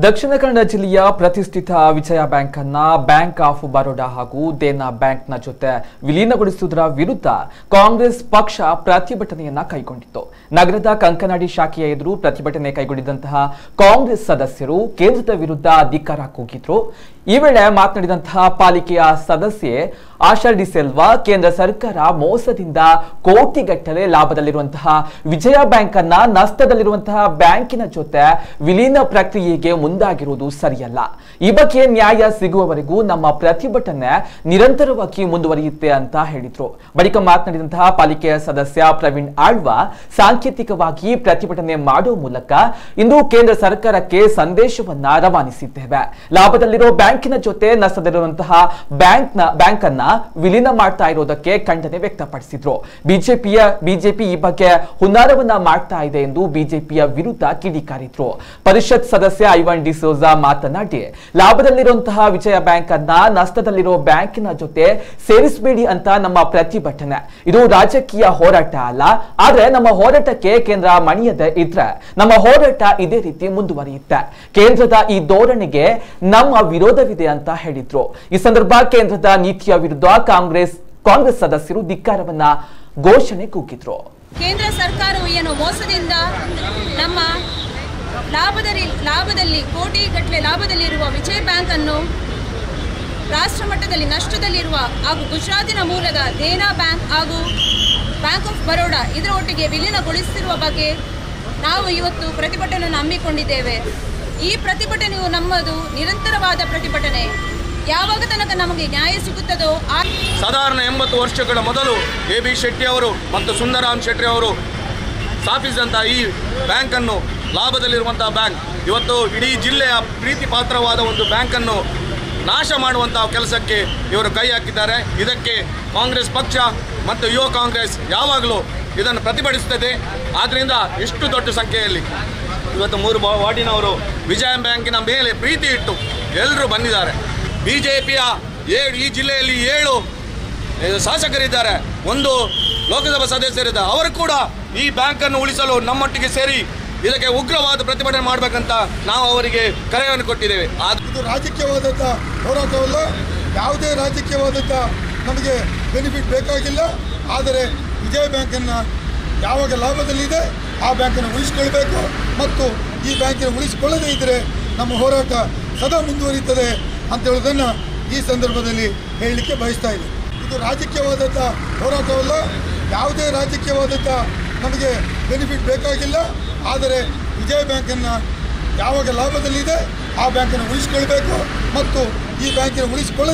ದಕ್ಷಿಣ ಕನ್ನಡ ಜಿಲ್ಲೆಯ ಪ್ರತಿಷ್ಠಿತ ವಿಜಯ ಬ್ಯಾಂಕ್ ಅನ್ನ ಬ್ಯಾಂಕ್ ಆಫ್ ಬರೋಡಾ ಹಾಗೂ ದೇನಾ ಬ್ಯಾಂಕ್ನ ಜೊತೆ ವಿಲೀನಗೊಳಿಸುವುದರ ವಿರುದ್ಧ ಕಾಂಗ್ರೆಸ್ ಪಕ್ಷ ಪ್ರತಿಭಟನೆಯನ್ನ ಕೈಗೊಂಡಿತ್ತು. ನಗರದ ಕಂಕನಾಡಿ ಶಾಖೆಯ ಎದುರು ಪ್ರತಿಭಟನೆ ಕೈಗೊಂಡಿದ್ದಂತಹ ಕಾಂಗ್ರೆಸ್ ಸದಸ್ಯರು ಕೇಂದ್ರದ ವಿರುದ್ಧ ಧಿಕ್ಕಾರ ಕೂಗಿದ್ರು. ಈ ವೇಳೆ ಮಾತನಾಡಿದಂತಹ ಪಾಲಿಕೆಯ ಸದಸ್ಯೆ ಆಶಾ ಡಿ ಸೆಲ್ವಾ ಕೇಂದ್ರ ಸರ್ಕಾರ ಮೋಸದಿಂದ ಕೋಟಿಗಟ್ಟಲೆ ಲಾಭದಲ್ಲಿರುವಂತಹ ವಿಜಯ ಬ್ಯಾಂಕ್ ಅನ್ನ ನಷ್ಟದಲ್ಲಿರುವಂತಹ ಬ್ಯಾಂಕಿನ ಜೊತೆ ವಿಲೀನ ಪ್ರಕ್ರಿಯೆಗೆ ಮುಂದಾಗಿರುವುದು ಸರಿಯಲ್ಲ. ಈ ಬಗ್ಗೆ ನ್ಯಾಯ ಸಿಗುವವರೆಗೂ ನಮ್ಮ ಪ್ರತಿಭಟನೆ ನಿರಂತರವಾಗಿ ಮುಂದುವರಿಯುತ್ತೆ ಅಂತ ಹೇಳಿದ್ರು. ಬಳಿಕ ಮಾತನಾಡಿದಂತಹ ಪಾಲಿಕೆಯ ಸದಸ್ಯ ಪ್ರವೀಣ್ ಆಳ್ವ, ಸಾಂಕೇತಿಕವಾಗಿ ಪ್ರತಿಭಟನೆ ಮಾಡುವ ಮೂಲಕ ಇಂದು ಕೇಂದ್ರ ಸರ್ಕಾರಕ್ಕೆ ಸಂದೇಶವನ್ನ ರವಾನಿಸಿದ್ದೇವೆ. ಲಾಭದಲ್ಲಿರೋ ಬ್ಯಾಂಕಿನ ಜೊತೆ ನಷ್ಟದಲ್ಲಿರುವಂತಹ ಬ್ಯಾಂಕ್ನ ಬ್ಯಾಂಕ್ ಅನ್ನ ವಿಲೀನ ಮಾಡ್ತಾ ಇರೋದಕ್ಕೆ ಖಂಡನೆ ವ್ಯಕ್ತಪಡಿಸಿದ್ರು. ಬಿಜೆಪಿಯ, ಬಿಜೆಪಿ ಈ ಬಗ್ಗೆ ಹುನ್ನಾರವನ್ನ ಮಾಡ್ತಾ ಇದೆ ಎಂದು ಬಿಜೆಪಿಯ ವಿರುದ್ಧ ಕಿಡಿಕಾರಿದ್ರು. ಪರಿಷತ್ ಸದಸ್ಯ ಐವನ್ ಡಿಸೋಜಾ ಮಾತನಾಡಿ, ಲಾಭದಲ್ಲಿರುವಂತಹ ವಿಜಯ ಬ್ಯಾಂಕ್ ಅನ್ನ ನಷ್ಟದಲ್ಲಿರೋ ಬ್ಯಾಂಕಿನ ಜೊತೆ ಸೇರಿಸಬೇಡಿ ಅಂತ ನಮ್ಮ ಪ್ರತಿಭಟನೆ. ಇದು ರಾಜಕೀಯ ಹೋರಾಟ ಅಲ್ಲ, ಆದ್ರೆ ನಮ್ಮ ಹೋರಾಟಕ್ಕೆ ಕೇಂದ್ರ ಮಣಿಯದೆ ಇದ್ರೆ, ನಮ್ಮ ಹೋರಾಟ ಇದೇ ರೀತಿ ಮುಂದುವರಿಯುತ್ತೆ. ಕೇಂದ್ರದ ಈ ಧೋರಣೆಗೆ ನಮ್ಮ ವಿರೋಧವಿದೆ ಅಂತ ಹೇಳಿದ್ರು. ಈ ಸಂದರ್ಭ ಕೇಂದ್ರದ ನೀತಿಯ ವಿರುದ್ಧ ಕಾಂಗ್ರೆಸ್ ಕಾಂಗ್ರೆಸ್ ಸದಸ್ಯರು ಧಿಕ್ಕಾರವನ್ನ ಘೋಷಣೆ ಕೂಗಿದ್ರು. ಕೇಂದ್ರ ಸರ್ಕಾರವು ಏನು ಮೋಸದಿಂದ ನಮ್ಮ ಲಾಭದಲ್ಲಿ ಲಾಭದಲ್ಲಿ ಕೋಟಿಗಟ್ಟಲೆ ಲಾಭದಲ್ಲಿರುವ ವಿಜಯ ಬ್ಯಾಂಕ್ ಅನ್ನು ರಾಷ್ಟ್ರ ಮಟ್ಟದಲ್ಲಿ ನಷ್ಟದಲ್ಲಿರುವ ಹಾಗೂ ಗುಜರಾತಿನ ಮೂಲದ ದೇನಾ ಬ್ಯಾಂಕ್ ಹಾಗೂ ಬ್ಯಾಂಕ್ ಆಫ್ ಬರೋಡಾ ಇದರ ಒಟ್ಟಿಗೆ ವಿಲೀನಗೊಳಿಸುತ್ತಿರುವ ಬಗ್ಗೆ ನಾವು ಇವತ್ತು ಪ್ರತಿಭಟನೆಯನ್ನು ಹಮ್ಮಿಕೊಂಡಿದ್ದೇವೆ. ಈ ಪ್ರತಿಭಟನೆಯು ನಮ್ಮದು ನಿರಂತರವಾದ ಪ್ರತಿಭಟನೆ. ಯಾವಾಗ ತನಕ ನಮಗೆ ನ್ಯಾಯ ಸಿಗುತ್ತದೋ ಸಾಧಾರಣ ಎಂಬತ್ತು ವರ್ಷಗಳ ಮೊದಲು ಎ ಬಿ ಶೆಟ್ಟಿ ಅವರು ಮತ್ತು ಸುಂದರಾಮ್ ಶೆಟ್ಟಿ ಅವರು ಸ್ಥಾಪಿಸಿದಂಥ ಈ ಬ್ಯಾಂಕನ್ನು ಲಾಭದಲ್ಲಿರುವಂತಹ ಬ್ಯಾಂಕ್. ಇವತ್ತು ಇಡೀ ಜಿಲ್ಲೆಯ ಪ್ರೀತಿ ಪಾತ್ರವಾದ ಒಂದು ಬ್ಯಾಂಕನ್ನು ನಾಶ ಮಾಡುವಂತಹ ಕೆಲಸಕ್ಕೆ ಇವರು ಕೈ ಹಾಕಿದ್ದಾರೆ. ಇದಕ್ಕೆ ಕಾಂಗ್ರೆಸ್ ಪಕ್ಷ ಮತ್ತು ಯುವ ಕಾಂಗ್ರೆಸ್ ಯಾವಾಗಲೂ ಇದನ್ನು ಪ್ರತಿಭಟಿಸುತ್ತದೆ. ಆದ್ದರಿಂದ ಎಷ್ಟು ದೊಡ್ಡ ಸಂಖ್ಯೆಯಲ್ಲಿ ಇವತ್ತು ಮೂರು ವಾರ್ಡಿನವರು ವಿಜಯ ಬ್ಯಾಂಕಿನ ಮೇಲೆ ಪ್ರೀತಿ ಇಟ್ಟು ಎಲ್ಲರೂ ಬಂದಿದ್ದಾರೆ. ಬಿ ಜೆ ಪಿಯ ಏಳು, ಈ ಜಿಲ್ಲೆಯಲ್ಲಿ ಏಳು ಶಾಸಕರಿದ್ದಾರೆ. ಒಂದು ಲೋಕಸಭಾ ಸದಸ್ಯರಿದ್ದಾರೆ ಅವರು ಕೂಡ ಈ ಬ್ಯಾಂಕನ್ನು ಉಳಿಸಲು ನಮ್ಮೊಟ್ಟಿಗೆ ಸೇರಿ ಇದಕ್ಕೆ ಉಗ್ರವಾದ ಪ್ರತಿಭಟನೆ ಮಾಡಬೇಕಂತ ನಾವು ಅವರಿಗೆ ಕರೆಯನ್ನು ಕೊಟ್ಟಿದ್ದೇವೆ. ಇದು ರಾಜಕೀಯವಾದಂಥ ಹೋರಾಟವಲ್ಲ. ಯಾವುದೇ ರಾಜಕೀಯವಾದಂಥ ನಮಗೆ ಬೆನಿಫಿಟ್ ಬೇಕಾಗಿಲ್ಲ. ಆದರೆ ವಿಜಯ ಬ್ಯಾಂಕನ್ನು ಯಾವಾಗ ಲಾಭದಲ್ಲಿದೆ, ಆ ಬ್ಯಾಂಕನ್ನು ಉಳಿಸಿಕೊಳ್ಬೇಕು. ಮತ್ತು ಈ ಬ್ಯಾಂಕನ್ನು ಉಳಿಸಿಕೊಳ್ಳದೇ ಇದ್ದರೆ ನಮ್ಮ ಹೋರಾಟ ಸದಾ ಮುಂದುವರಿಯುತ್ತದೆ. ಅಂತ ಹೇಳೋದನ್ನು ಈ ಸಂದರ್ಭದಲ್ಲಿ ಹೇಳಲಿಕ್ಕೆ ಬಯಸ್ತಾ ಇದೆ ಇದು ರಾಜಕೀಯವಾದಂಥ ಹೋರಾಟವಲ್ಲ, ಯಾವುದೇ ರಾಜಕೀಯವಾದಂಥ ನಮಗೆ ಬೆನಿಫಿಟ್ ಬೇಕಾಗಿಲ್ಲ. ಆದರೆ ವಿಜಯ ಬ್ಯಾಂಕನ್ನು ಯಾವಾಗ ಲಾಭದಲ್ಲಿದೆ, ಆ ಬ್ಯಾಂಕನ್ನು ಉಳಿಸ್ಕೊಳ್ಬೇಕು ಮತ್ತು ಈ ಬ್ಯಾಂಕಿನ ಉಳಿಸಿಕೊಳ್ಳ